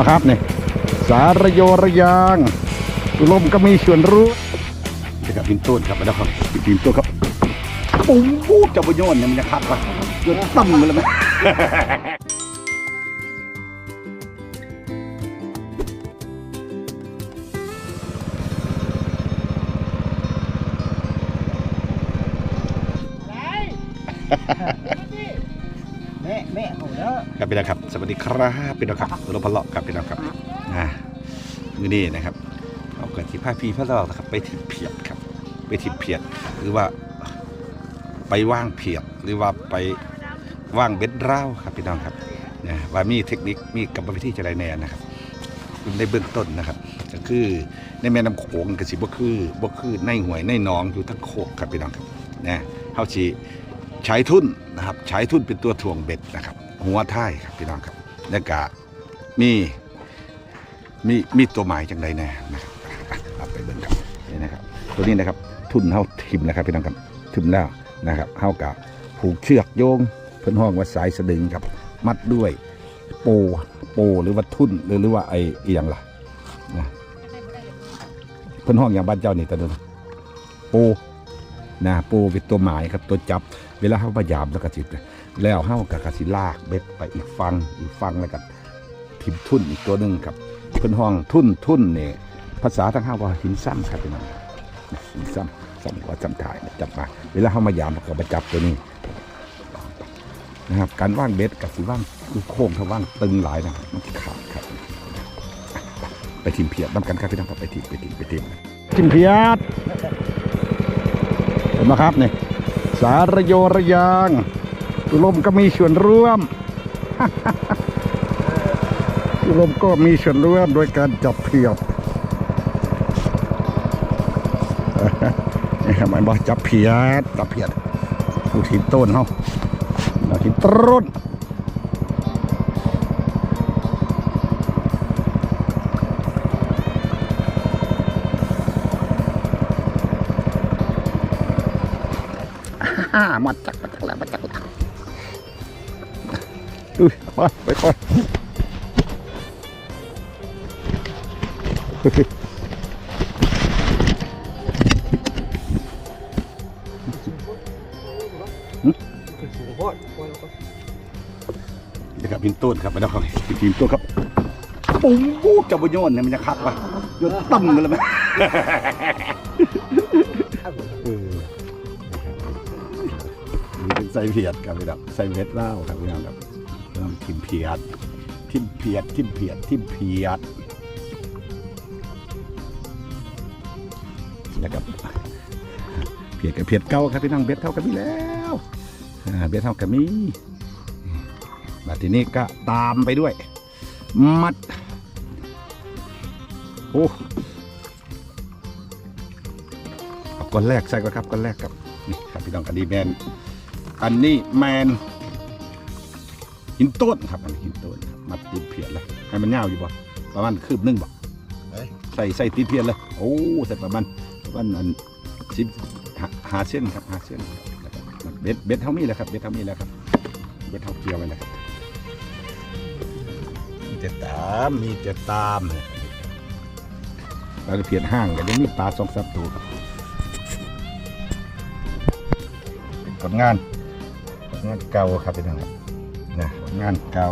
นะครับนี่สารโยระยางลมก็มีส่วนรู้นี่ครับพินต้นครับมาแล้วครับพินต้นครับปุ้งปู๊จะบโยนเนี่ยมันจะคัดวะโยนตั้มมาเลยไหม ครับพี่น้องครับ สวัสดีครับพี่น้องครับรถพะเลาะครับพี่น้องครับอ่ามือนี้นะครับเอาเกิดที่ภาคพี่พะเลาะนะครับ ไปทิมเพียดครับ ไปทิมเพียดหรือว่าไปว่างเพียดหรือว่าไปว่างเบ็ดร่าวครับพี่น้องครับนะว่ามีเทคนิคมีกรรมวิธีจะไรแน่นะครับในเบื้องต้นนะครับ ก็คือในแม่น้ำโขงกสิบ่คือบ่คือในห่วยในหนองอยู่ทั้งโคกครับพี่น้องครับนะเฮาสิ ใช้ทุ่นนะครับใช้ทุ่นเป็นตัวถ่วงเบ็ดนะครับ หัวท้ายครับพี่น้องครับแล้วก็มีมีมีตัวหมายจังใดแน่นะครับเอาไปเบิ่งครับนี่นะครับ ตัวนี้นะครับทุ่นเฮาทิมนะครับพี่น้องครับทิมแล้วนะครับเฮากับผูกเชือกโยงเพิ่อนห้องว่าสายสะดึงครับ มัดด้วยโปโปหรือว่าทุ่นหรือหรือว่าไอ้อหย่างล่ะนะเพิ่อนห้องอย่างบ้านเจ้านี่ตะเดินโปนะโปเป็นตัวหมายครับตัวจับ เวลาเฮาพยายามแล้วก็สิแล้วเฮากับกสิลากเบ็ดไปอีกฟังอีกฟังแล้วก็ทิมทุ่นอีกตัวหนึงครับเพิ่นห้องทุ่นทุ่นนี่ภาษาทางเฮาว่าหินซ้ำครับพี่น้องซ้ำซ้ำกว่าซ้ำถ่ายนะจับมาเวลาเขามายามเขาก็มาจับตัวนี้นะครับการว่างเบ็ดกับสีว่างลูกโค้งถ้าว่างตึงหลายนะครับมันจะขาดครับ ไปทีมเพียรนำกันครับพี่น้องครับไปทีมไปทีมไปทีมทีมเพียรเห็นไหมครับนี่ สารโยระยาง ลมก็มีส่วนร่วม ลมก็มีส่วนร่วมโดยการจับเพียบนี่ครับมันบอกจับเพียดจับเพียดผู้ทีต้นเขาะเราทีต้น อ่ามาจักมาจักแล้วมาจักแล้วอุ้ยไปไปก่อนสูงโคตรโคตรโคตรนี่ครับพินต้นครับมาแล้วครับพินต้นครับปุ้งปู๊จะบโยนเนี่ยมันจะคัดวะโยนตั้มมาเลยไหม เออนี่เป็นไส้เพียดครับพี่น้องไส้เม็ดเหล้าครับพี่น้องครับต้องทิมเพียด ทิมเพียด ทิมเพียด ทิมเพียดแล้วกับเพียดกับเพียดเก่าครับพี่น้องเบ็ดเท่ากันมีแล้วเบ็ดเท่ากันมีบัดทีนี้ก็ตามไปด้วย มัดโอ้ก้อนแรกใส่ก่อนครับก้อนแรกครับนี่ครับพี่น้องอันนี้แมน อันนี้แมนหินต้นครับอันนี้หินต้นครับมัดติดเพียนเลยให้มันยาวอยู่บ่ประมาณคืบหนึงบ่ใส่ใส่ติดเพียนเลยโอ้ใส่ประมาณประมาณอันสิบหาหาเส้นครับหาเส้นแล้วก็มันเบ็ดเบ็ดเท่านี้แหละครับเบ็ดเท่านี้แหละครับเบ็ดเท่าเกลียวไปเลยครับมีแต่ตามมีแต่ตามเลยปลาตะเพียนห้างกันยังมีปลาสองสามตัวครับผลงานผล งานเก่าครับพี่น้องครับนะงานเก่า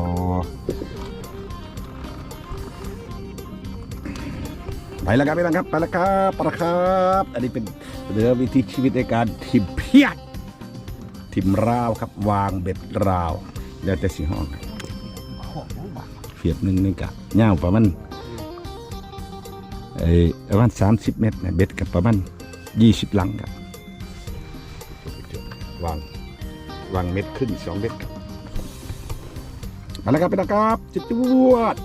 ไปแล้วครับพี่น้องครับไปแล้วครับไปแล้วครับอันนี้เป็นเรือวิธีชีวิตในการทิมเพียดทิมราวครับวางเบ็ดราวแล้วแต่สีห้องเพียดหนึ่งนี่กับยาประมาณเอ้ประมาณสามสิบเมตรนะเบ็ดกับประมาณยี่สิบลังครับวาง วางเม็ดขึ้นสองเม็ดครับมาแล้วครับไปแล้วครับจุดจวด